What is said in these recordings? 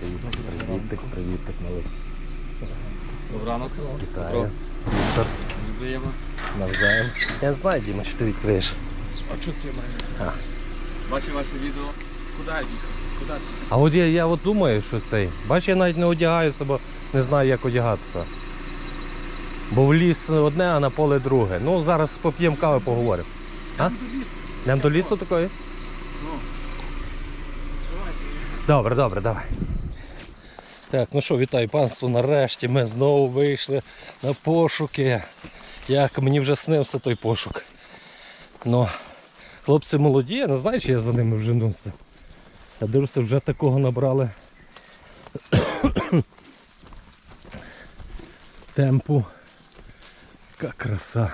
Привітик, привітик, малий. Добрий ранок. Вітаю. Віктор, Приємно. навзаєм. Я не знаю, Діма, чи ти відкриєш. А що це має? Бачив ваше відео. Куди їхати? Куди ти? А от я, я от думаю, що цей. Бач, я навіть не одягаюся, бо не знаю, як одягатися. Бо в ліс одне, а на поле друге. Ну, зараз поп'ємо кави, поговоримо. А? До лісу. Йдемо до лісу такої? Ну. Добре, добре, давай. Так, ну що, вітаю панство. Нарешті ми знову вийшли на пошуки. Як мені вже снився той пошук. Ну, хлопці молоді, я не знаю, чи я за ними вже нуся. Я дивлюся, вже такого набрали темпу. Яка краса.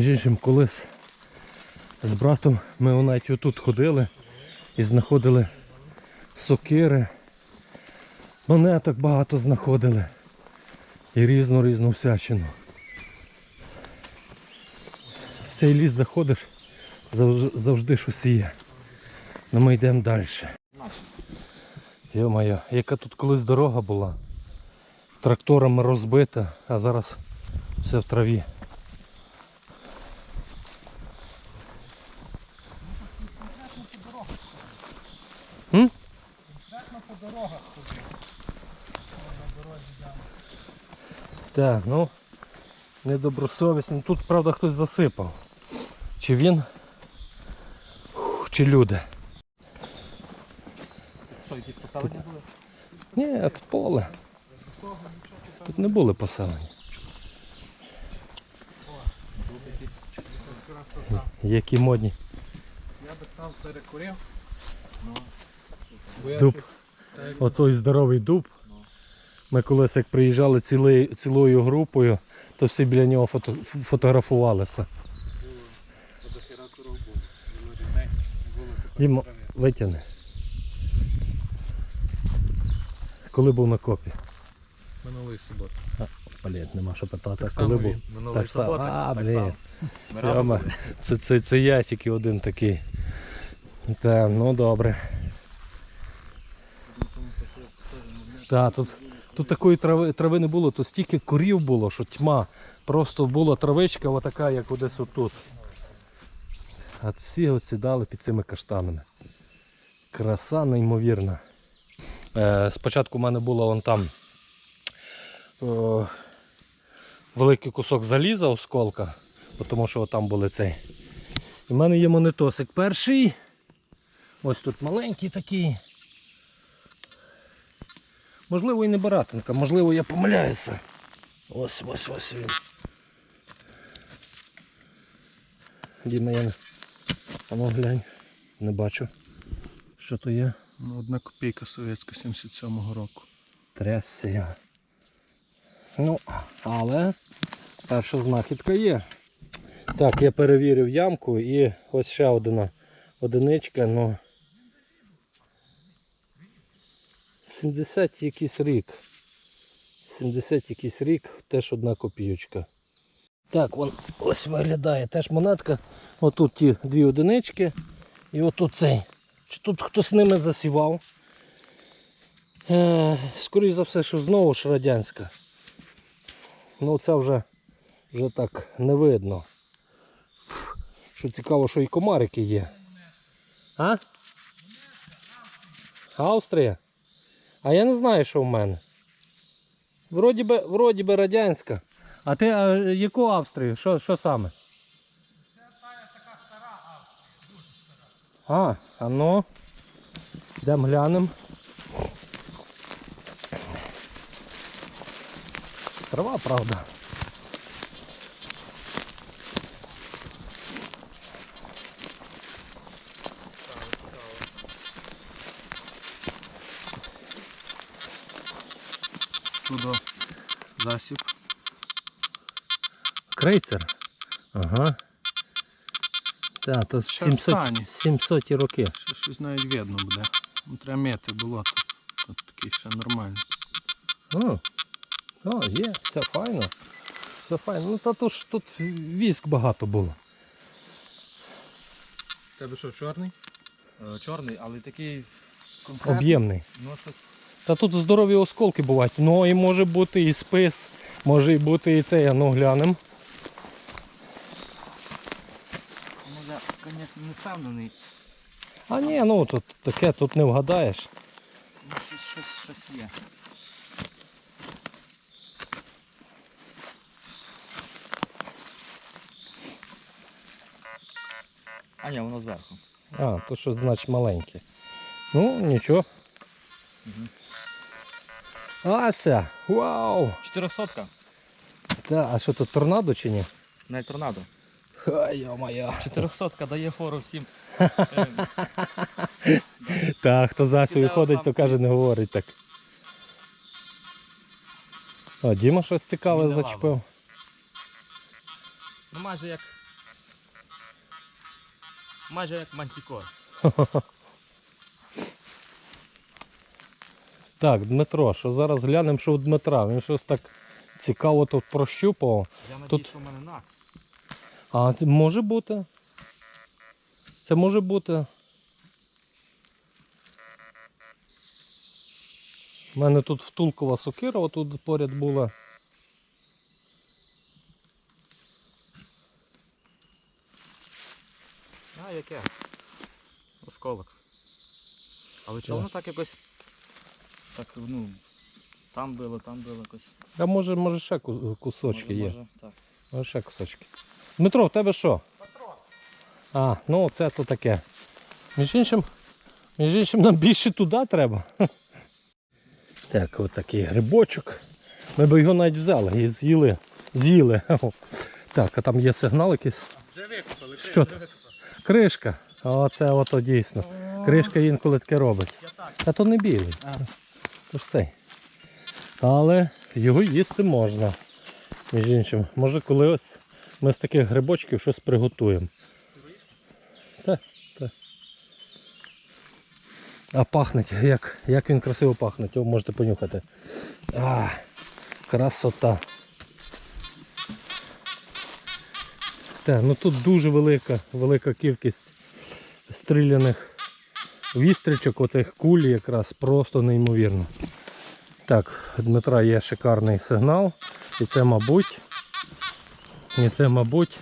Між іншим, колись з братом ми навіть отут ходили і знаходили сокири. Монеток багато знаходили. І різну різну всячину. В цей ліс заходиш, завж- завжди щось є. Ну ми йдемо далі. Йо-моє, яка тут колись дорога була. Тракторами розбита, а зараз все в траві. Так, ну недобросовісно. Тут, правда, хтось засипав. Чи він, Ух, чи люди. Що, якісь поселення були? Ні, тут поле. Тут не були поселення. Які модні. Я би став перекурив. Ну. Дуб. Оцей здоровий дуб. Ми колись як приїжджали цілий, цілою групою, то всі біля нього фото, фотографувалися. Дімо, витягни. Коли був на копі? Минулої суботи. Блін, нема що питати. Так коли був? Минулої суботи. А, так блін. це, це, це я тільки один такий. Та, ну добре. Так, тут, тут такої трави, трави не було, тут стільки курів було, що тьма. Просто була травичка отака, як десь отут. А всі сідали під цими каштанами. Краса неймовірна. Е, спочатку в мене було вон там е, великий кусок заліза осколка, тому що там були цей. І в мене є монетосик перший. Ось тут маленький такий. Можливо і не баратинка, можливо я помиляюся. Ось ось ось він. Діма, я не. А ну глянь, не бачу. Що то є? Ну, одна копійка совєтська 77-го року. Трясся. Ну, але перша знахідка є. Так, я перевірив ямку і ось ще одна одиничка, ну 70 якийсь рік. 70 якийсь рік, теж одна копійочка. Так, вон ось виглядає теж монетка. Отут ті дві одинички. І отут цей. Чи тут хтось ними засівав? Е, Скоріше за все, що знову ж радянська. Ну це вже, вже так не видно. Що цікаво, що і комарики є. А? Австрія? А я не знаю, що в мене. Вроді би, вроді би радянська. А ти а, яку Австрію? Що, що саме? Це така стара Австрія, дуже стара. А, а ну. Йдемо глянемо. Трава, правда. Засіб. Крейцер. Ага. Так, то Ще 700, останні. 700 роки. Ще щось навіть видно буде. Ну, Треба мити болото. Тут такий ще нормальний. О, о, є, все файно. Все файно. Ну та то ж тут віск багато було. Тебе що, чорний? Е, Чорний, але такий конкретний. Об'ємний. Ну, щось. Та тут здорові осколки бувають. Ну і може бути і спис, може і бути і це, ну глянемо. Ну, я, звісно, не впевнений. А ні, ну тут таке тут не вгадаєш. Ну, щось, щось, щось є. А ні, воно зверху. А, то що значить маленьке. Ну, нічого. Ася! Вау! 400 Та, а що тут торнадо чи ні? Не торнадо. Ха, йо-моє. 400 дає фору всім. Так, хто за Піде виходить, то каже, не говорить так. О, Діма щось цікаве зачепив. Ну майже як. Майже як мантікор. Так, Дмитро, що зараз глянемо, що у Дмитра. Він щось так цікаво тут прощупав. Я надію, Тут- що в мене нак. А це може бути. Це може бути. У мене тут втулкова сокира, отут поряд була. А, яке? Осколок. Але чого воно так якось. Так, ну. Там було, там було якось. А може, може ще ку- кусочки Може, є. може, так. Може ще кусочки. Дмитро, в тебе що? А, ну це то таке. Між іншим, між іншим нам більше туди треба. Так, от такий грибочок. Ми б його навіть взяли і з'їли. З'їли. Так, а там є сигнал якийсь. Вже викопали. Що там? Кришка. Оце ото дійсно. Кришка інколи таке робить. Та то не білий. А. То цей. Але його їсти можна. Між іншим. Може коли ось ми з таких грибочків щось приготуємо. Так, так. А пахне, як, як він красиво пахне, його можете понюхати. А, красота. Так, ну тут дуже велика, велика кількість стріляних вістрічок, оцих кулі якраз просто неймовірно. Так, Дмитра є шикарний сигнал. І це мабуть. І це мабуть.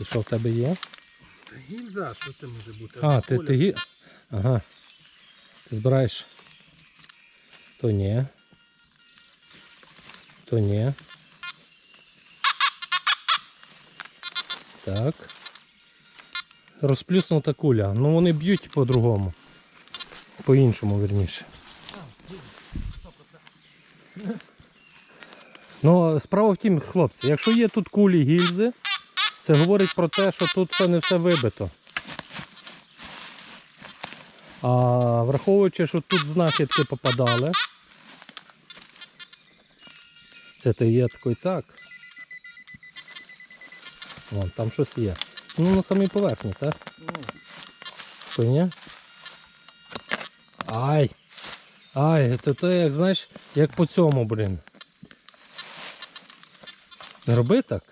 І що в тебе є? Та гільза, що це може бути? А, ти, ти гі... Ага. Ти збираєш. То ні. То ні. Так. Розплюснута куля. Ну вони б'ють по-другому. По-іншому, вірніше. Ну, справа в тім, хлопці, якщо є тут кулі гільзи, це говорить про те, що тут ще не все вибито. А враховуючи, що тут знахідки попадали. Це то є тако і так. Вон, там щось є. Ну на самій поверхні, так? Що ні? Ай! Ай, це то як, знаєш, як по цьому, блін. Не роби так.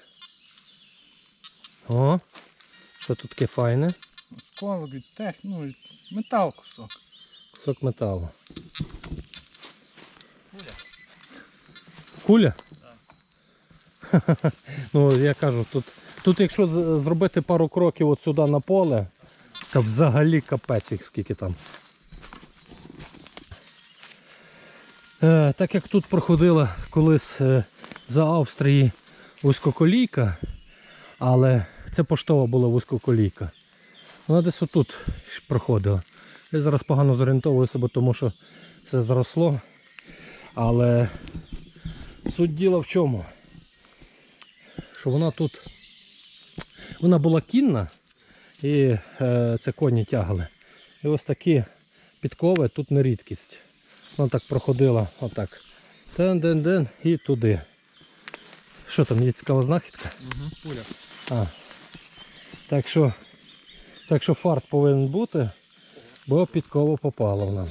О, що тут таке файне? Осколок від тех, ну, від метал кусок. Кусок металу. Куля? Куля? Так. ну, я кажу, тут, тут якщо зробити пару кроків от сюди на поле, то взагалі капець їх скільки там. Е, так як тут проходила колись е, за Австрії вузькоколійка, але це поштова була вузькоколійка. Вона десь отут проходила. Я зараз погано зорієнтовуюся, бо тому що це зросло. Але суть діла в чому? Що вона тут вона була кінна і е, це коні тягали. І ось такі підкови тут не рідкість. Вона так проходила отак Ден-ден-ден і туди. Що там, є цікава знахідка? Угу. Пуля. А. Так що, так що фарт повинен бути, бо підкова попала в нам.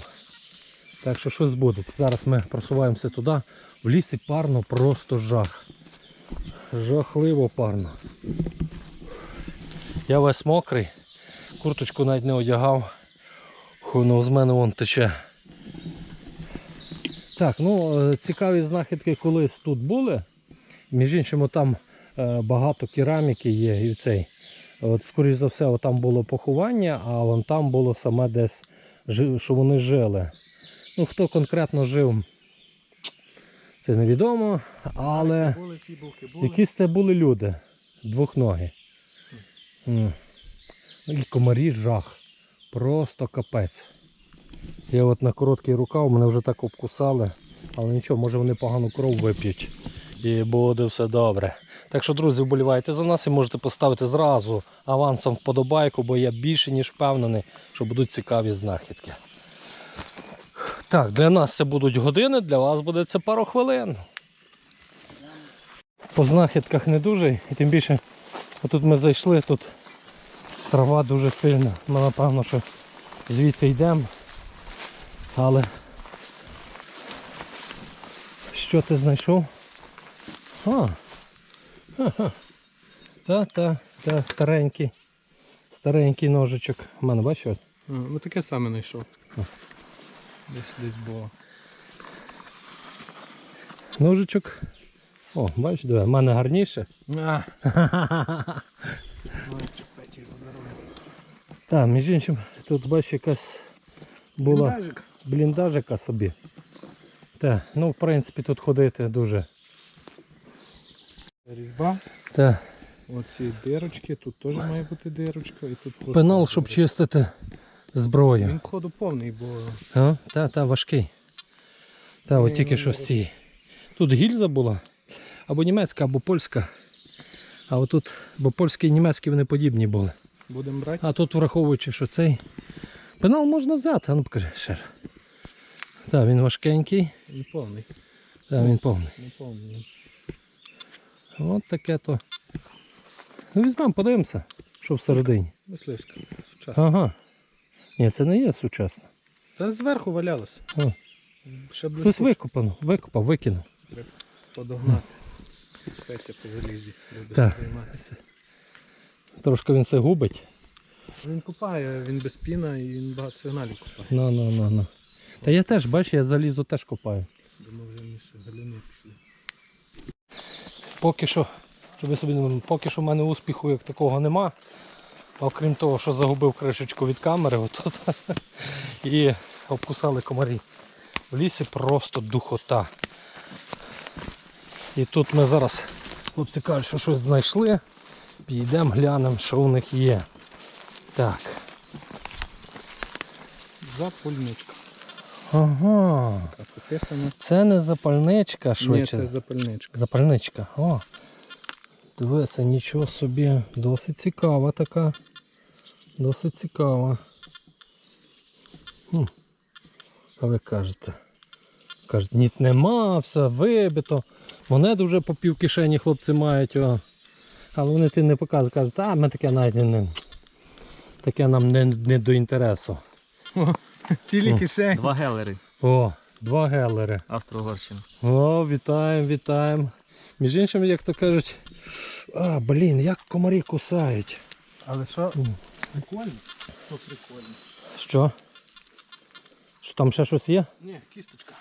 Так що щось буде. Зараз ми просуваємося туди. В лісі парно просто жах. Жахливо парно. Я весь мокрий, курточку навіть не одягав. Ху, ну з мене вон тече. Так, ну е, цікаві знахідки колись тут були. Між іншим, там е, багато кераміки є і цей. От, скоріш за все, там було поховання, а вон там було саме десь, що вони жили. Ну, хто конкретно жив, це невідомо, але якісь це були люди. Двохногі. М. І комарі жах. Просто капець. Я от на короткий рукав, мене вже так обкусали, але нічого, може вони погану кров вип'ють. І буде все добре. Так що, друзі, вболівайте за нас і можете поставити зразу авансом вподобайку, бо я більше ніж впевнений, що будуть цікаві знахідки. Так, для нас це будуть години, для вас буде це пару хвилин. По знахідках не дуже, і тим більше, отут ми зайшли, тут трава дуже сильна. Ми напевно, що звідси йдемо. Але що ти знайшов? А. Та, та, та, старенький. Старенький ножичок. У мене бачиш? Ну таке саме знайшов. Десь десь було. Ножичок. О, бачиш, диви, в мене гарніше. А. Так, між іншим, тут бачиш якась була Бліндажик. бліндажика собі. Так, ну в принципі тут ходити дуже. Різьба. Так, Оці дирочки, тут теж має бути дирочка і тут просто. пенал, щоб чистити зброю. Він походу повний, бо А, та, та, важкий. Та, от тільки ну, що з цієї. Тут гільза була. Або німецька, або польська. А отут, бо польські і німецькі вони подібні були. Будемо брати. А тут враховуючи, що цей пенал можна взяти, а ну покажи ще. Так, він важкенький, Він повний. так, він повний. Не повний. От таке то. Ну візьмемо, подивимося, що всередині. Мисливська. Сучасна. Ага. Ні, це не є сучасно. Та зверху валялося. О, Ще Хтось викопано, викопав, викинув. подогнати. Петя по залізі. Буде Так. займатися. Трошки він це губить. Він купає, він без піна і він багато сигналів купає. Ну, ну, ну, ну. Та я теж, бачиш, я залізу теж копаю. Бо ми вже між галюни пішли. Поки що, щоб ви собі не думали, поки що в мене успіху як такого нема. Окрім того, що загубив кришечку від камери отут. І обкусали комарі. В лісі просто духота. І тут ми зараз, хлопці кажуть, що щось знайшли. Підійдемо, глянемо, що у них є. Так. Запальничка. Ага. Описано. Це не запальничка Ні, це запальничка. Запальничка. О. Дивися, нічого собі. Досить цікава така. Досить цікава. Хм. А ви кажете. Кажуть, ніц нема, все вибито. Монет вже по пів кишені хлопці мають. О. Але вони ти не показують, кажуть, а ми таке навіть не. Таке нам не, не до інтересу. Цілі О. кишені. Два гелери О, два гелери. Австро-Угорщина. О, вітаємо, вітаємо. Між іншим, як то кажуть, а, блін, як комарі кусають. Але що? Прикольно? Що прикольно? Що? Що там ще щось є? Ні, кісточка.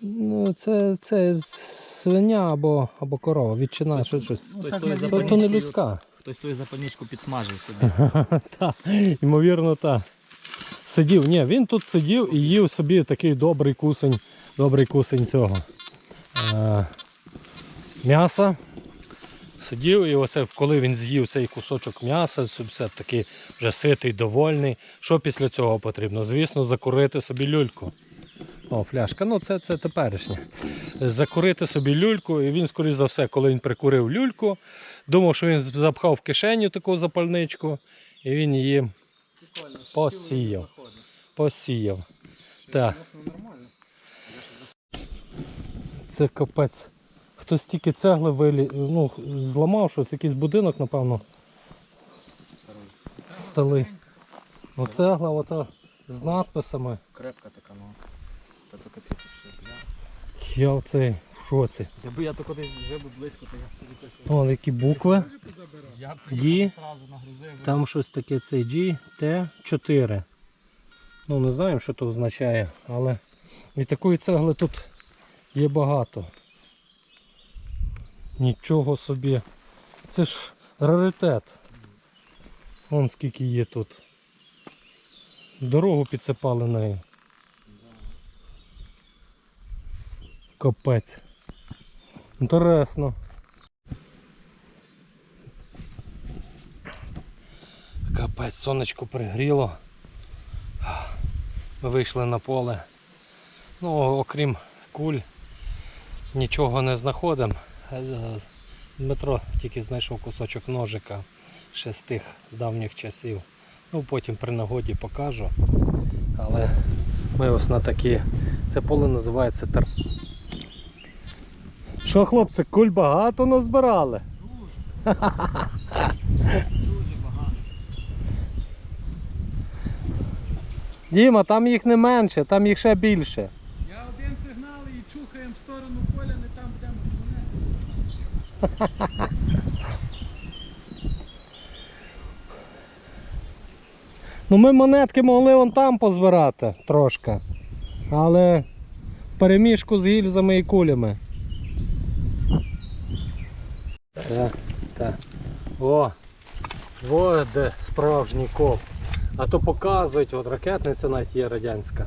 Ну, це, це свиня або, або корова, відчина, що щось. Хтось так тою То, то не запальничкою- людська. Хтось тою запальничку підсмажив собі. Так, ймовірно, так. Сидів, ні, він тут сидів і їв собі такий добрий кусень, добрий кусень цього. Е, м'яса. Сидів і оце, коли він з'їв цей кусочок м'яса, все- все таки вже ситий, довольний. Що після цього потрібно? Звісно, закурити собі люльку. О, фляшка. Ну це, це теперішнє. Закурити собі люльку, і він, скоріш за все, коли він прикурив люльку, думав, що він запхав в кишеню таку запальничку, і він її Посіяв. посіяв. Так. Це капець. Хтось тільки цегли вилі... ну, зламав щось, якийсь будинок, напевно, стали. Ну цегла ота з надписами. Крепка така, ну. Та то капець, що бля. Я в цей в шоці. Якби я то кудись вже був близько, то я б собі точно. О, які букви. Я б Ді. сразу нагрузив. Там щось таке цей G, T4. Ну не знаємо, що це означає, але і такої цегли тут є багато. Нічого собі. Це ж раритет. Вон скільки є тут. Дорогу підсипали нею. Капець. Інтересно. Капець, сонечко пригріло. Ми вийшли на поле. Ну, окрім куль, нічого не знаходимо. Е, Дмитро тільки знайшов кусочок ножика ще з тих давніх часів. Ну, потім при нагоді покажу. Але ми ось на такі. Це поле називається тер. Що, хлопці, куль багато назбирали? Дуже багато. Діма, там їх не менше, там їх ще більше. Я один сигнал і чухаємо в сторону поля, не там будемо. Ну ми монетки могли вон там позбирати трошки. Але в переміжку з гільзами і кулями. Так, так. О! О, де справжній коп. А то показують, от ракетниця навіть є радянська.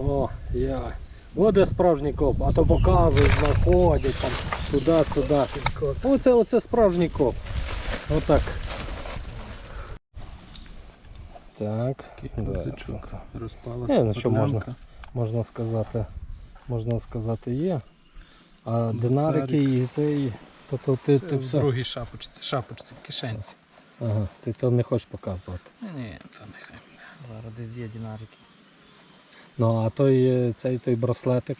О, я. О, де справжній коп, а то показують, знаходять там туди-сюди. Оце, оце справжній коп. Отак. Так. да, Розпалася. Ну що можна? можна сказати, можна сказати, є. А Ну, динарики і цей. То, то ти, Це ти в все. другій шапочці, шапочці, в кишенці. Ага, ти то не хочеш показувати. Ні, ні, то нехай. Зараз десь є динарики. Ну, а той е, цей той браслетик.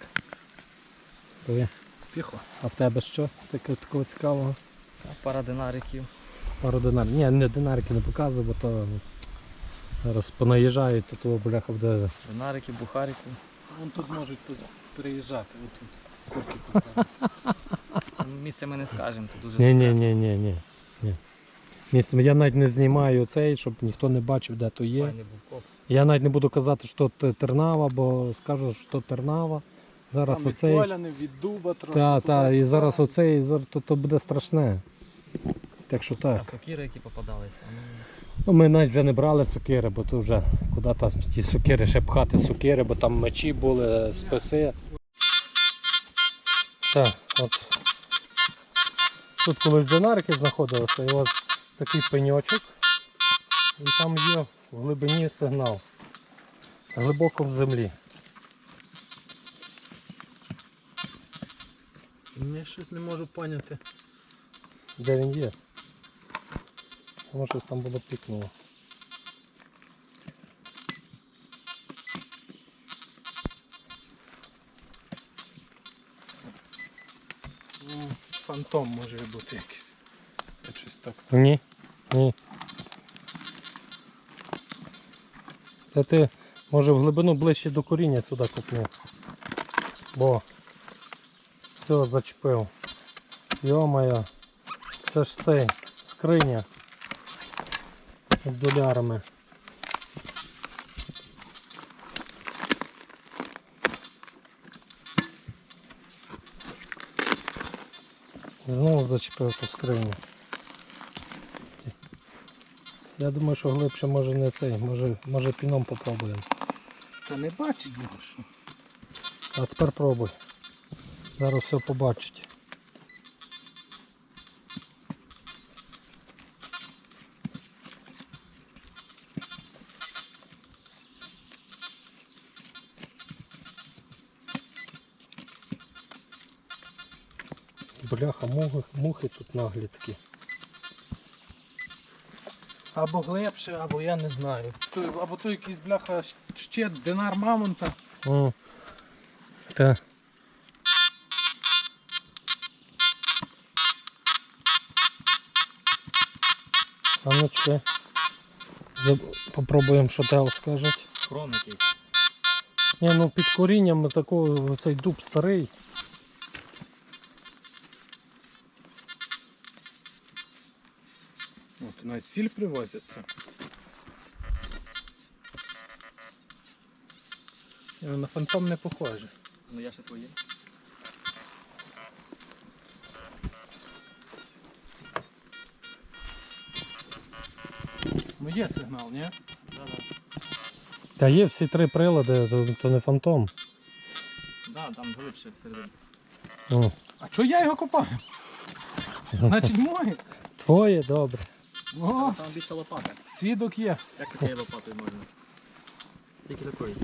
Той. Тихо. А в тебе що? Таке такого цікавого? Та пара динариків. Пару динарів. Ні, не динарики не показую, бо то зараз понаїжджають, то того бляха буде. Динарики, бухарики. Вон тут можуть приїжджати, отут. Курки купати. Ну, Місце ми не скажемо, то дуже Ні, ні, секретно. ні, ні, ні. ні. Місце- Я навіть не знімаю цей, щоб ніхто не бачив, де то є. Файний був коп. Я навіть не буду казати, що це Тернава, бо скажу, що Тернава. Зараз Там від оцей. поляни, від дуба трошки. Та, та, і зараз оцей, зараз то, то буде страшне. Так що А так. сокіри, які попадалися. Ну, Ну, ми навіть вже не брали сокири, бо то вже куди там ті сокири, ще пхати сокири, бо там мечі були, списи. Так, от. Тут колись динарики знаходилися, і ось такий пеньочок. І там є в глибині сигнал. Глибоко в землі. Я щось не можу поняти. Де він є? Воно щось там було пікнуло. Ну, Фантом може бути якийсь. Щось так. Ні. Ні. Та ти може в глибину ближче до коріння сюди копнув. Бо все зачепив. Йо-моє. Це ж цей скриня з долярами. Знову зачепив ту скриню. Я думаю, що глибше може не цей, може, може піном попробуємо. Та не бачить його що. А тепер пробуй. Зараз все побачить. Бляха, мухи, мухи тут наглі такі. Або глибше, або я не знаю. Той- Або то якийсь бляха щ- щит, динар мамонта. О. Та. А ну чекай. Заб- Попробуємо, що Тео скажуть. Хром якийсь. Ні, ну під корінням такого цей дуб старий. Навіть сіль привозяться. Е, На фантом не похоже. Ну я ще своє. Ну є сигнал, ні? Да-да. Та є всі три прилади, то, то не фантом. Да, там глибше всередині. О, А чого я його копаю? Значить моє. твоє добре. О, Там більше лопата. свідок є. Як такою лопатою можна? Тільки такою.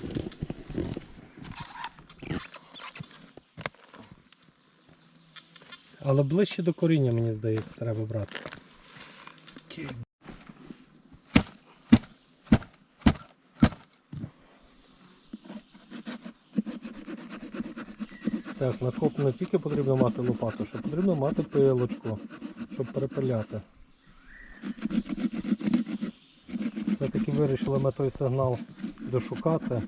Але ближче до коріння, мені здається, треба брати. Так, на коп не тільки потрібно мати лопату, що потрібно мати пилочку, щоб перепиляти. Все-таки вирішили ми той сигнал дошукати.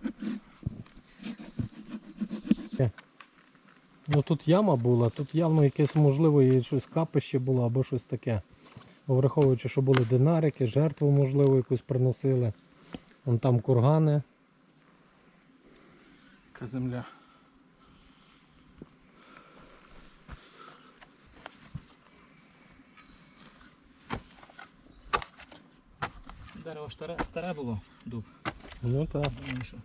Ну тут яма була, тут явно якесь можливо і щось капище було або щось таке. Бо Враховуючи, що були динарики, жертву можливо якусь приносили. Вон там кургани. Земля. Дерево старе, старе було, дуб. Ну так. Думаю, що.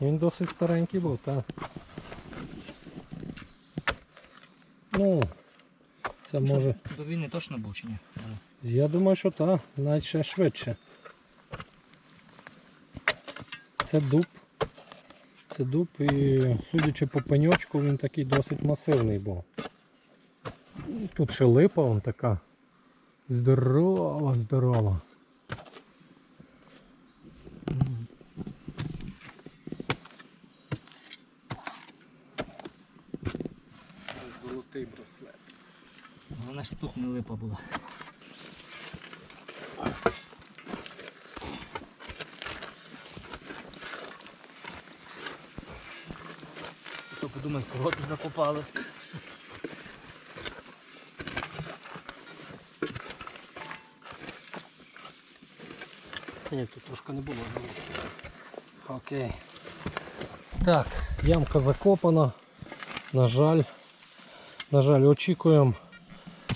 Він досить старенький був, так. Ну, це може. До війни точно був чи ні? Я думаю, що так, навіть ще швидше. Це дуб. Це дуб і судячи по пеньочку, він такий досить масивний був. Тут ще липа вон така. Здорова, здорова. Золотий браслет. Головне, щоб тут не липа була. Хто подумає, кого тут закопали. Ні, тут трошки не було. Окей. Так, ямка закопана. На жаль. На жаль, очікуємо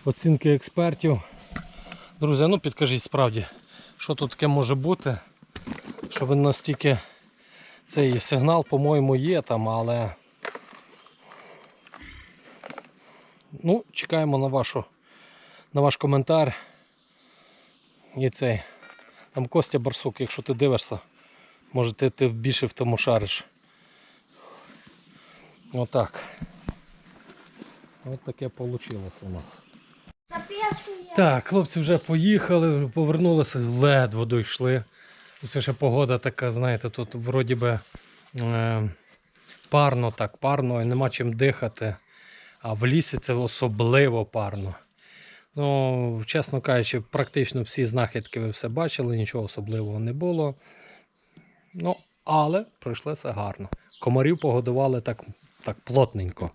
оцінки експертів. Друзі, ну підкажіть справді, що тут таке може бути, щоб настільки цей сигнал, по-моєму, є там, але. Ну, чекаємо на вашу на ваш коментар. І цей. Там Костя Барсук, якщо ти дивишся, може ти, ти більше в тому шариш. Отак. От таке вийшло у нас. Так, хлопці вже поїхали, повернулися, ледве дійшли. Це ще погода така, знаєте, тут вроді би е, парно так, парно і нема чим дихати. А в лісі це особливо парно. Ну, чесно кажучи, практично всі знахідки ви все бачили, нічого особливого не було. Ну, але пройшло все гарно. Комарів погодували так, так плотненько.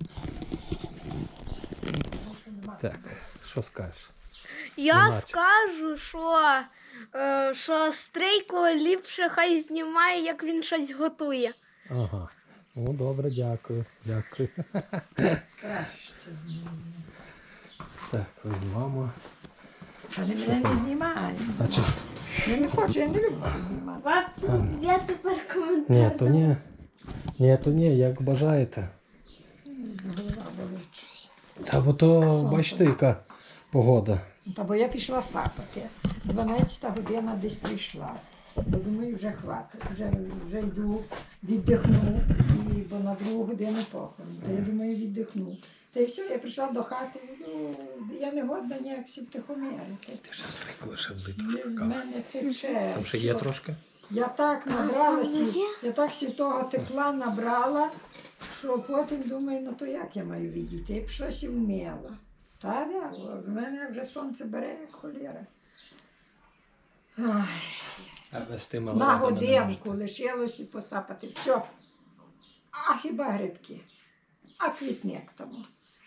Так, що скажеш? Я Іначе. скажу, що, е, що стрейко ліпше хай знімає, як він щось готує. Ага. Ну, добре, дякую. Дякую. Так, ось мама. Але мене не знімає. А чи... Я не хочу, я не люблю це знімати. Бабці, я тепер коментар. Ні, то ні. Ні, то ні, як бажаєте. Голова болить. Та бо то бачите, яка погода. Та бо я пішла сапати. 12 година десь прийшла. Бо думаю, вже хватить. Вже, вже йду, віддихну, і, бо на другу годину похорон. Та я думаю, віддихну. Та й все, я прийшла до хати, ну, я не годна ніяк всі втихомірити. Ти ще стрейку лишив З мене тече. Там ще є все. трошки? Я так набралася, я так всі того тепла набрала, що потім думаю, ну то як я маю відійти? Я б щось і вміла. Та да, в мене вже сонце бере, як холєра. А з тими на годинку лишилося посапати. Все. А хіба грибки? А квітник там.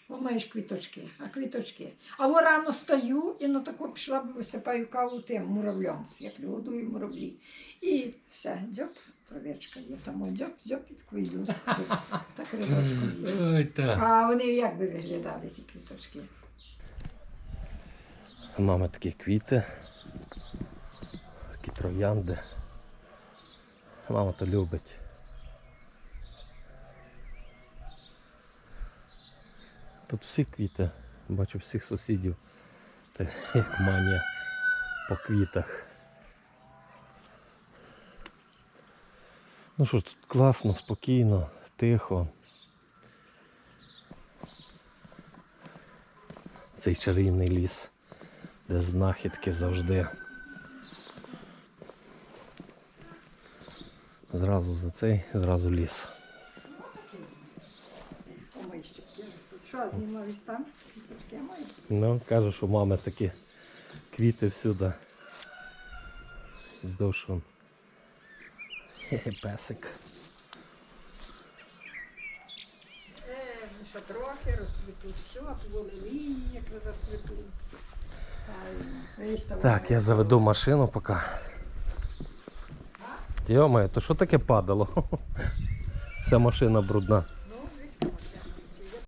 О, маєш квіточки, а квіточки. А во рано стаю і на таку пішла б висипаю каву тим муравлем, сіплю, годую муравлі. І все, дзьоп, травичка є там, о, дзьоп, дзьоп, і таку. Так рибочку є. А вони як би виглядали, ті квіточки? Мами такі квіти. Такі троянди. Мама то любить. Тут всі квіти. Бачу всіх сусідів. Та як манія по квітах. Ну що тут класно, спокійно, тихо. Цей чарівний ліс, де знахідки завжди. Зразу за цей, зразу ліс. Що, знімались там? Ну, каже, що мами такі квіти всюди. Вздовж вон. Песик. Е, ну ще трохи розцвітуть. Все, тут були лінії, як зацвітуть. Так, я заведу машину поки. Йо-моє, то що таке падало? Вся машина брудна.